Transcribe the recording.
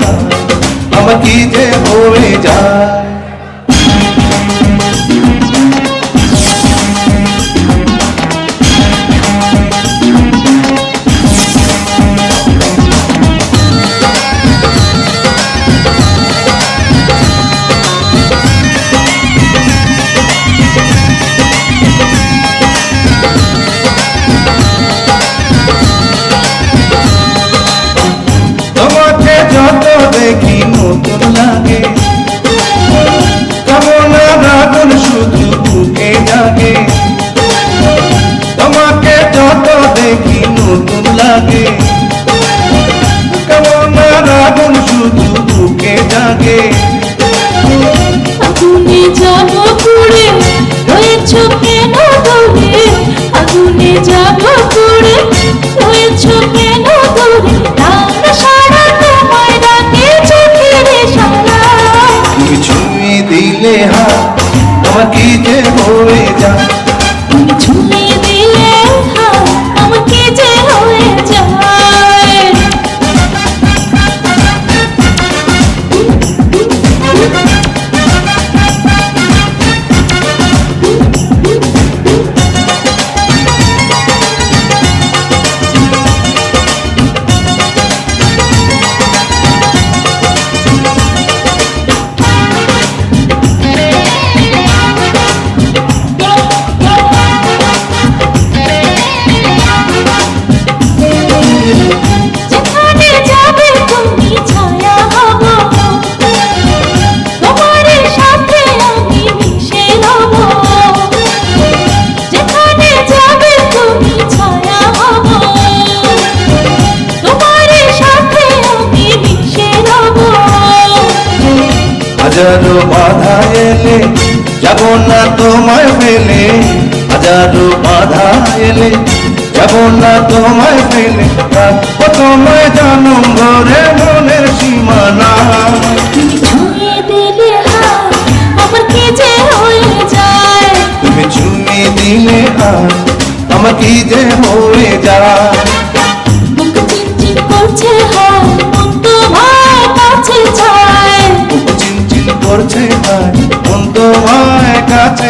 হাত আমার কি যে হয়ে যায়। যত দেখি নতুন লাগে কামনার আগুন শুধু বুকে জাগে। তোমাকে যত দেখি নতুন লাগে দিলে আমার কি যে। হয়ে যায় হাজারো বাধা এলে যাব না তোমায় ফেলে হাজারো বাধা এলে যাব না তোমায় রাখব তোমায় জানুম ঘরে মনের সীমানা। তুমি ছুঁয়ে দিলে হয়ে আর আমার কি যে হয়ে যায়? করছে হাত মন তোমায় কাছে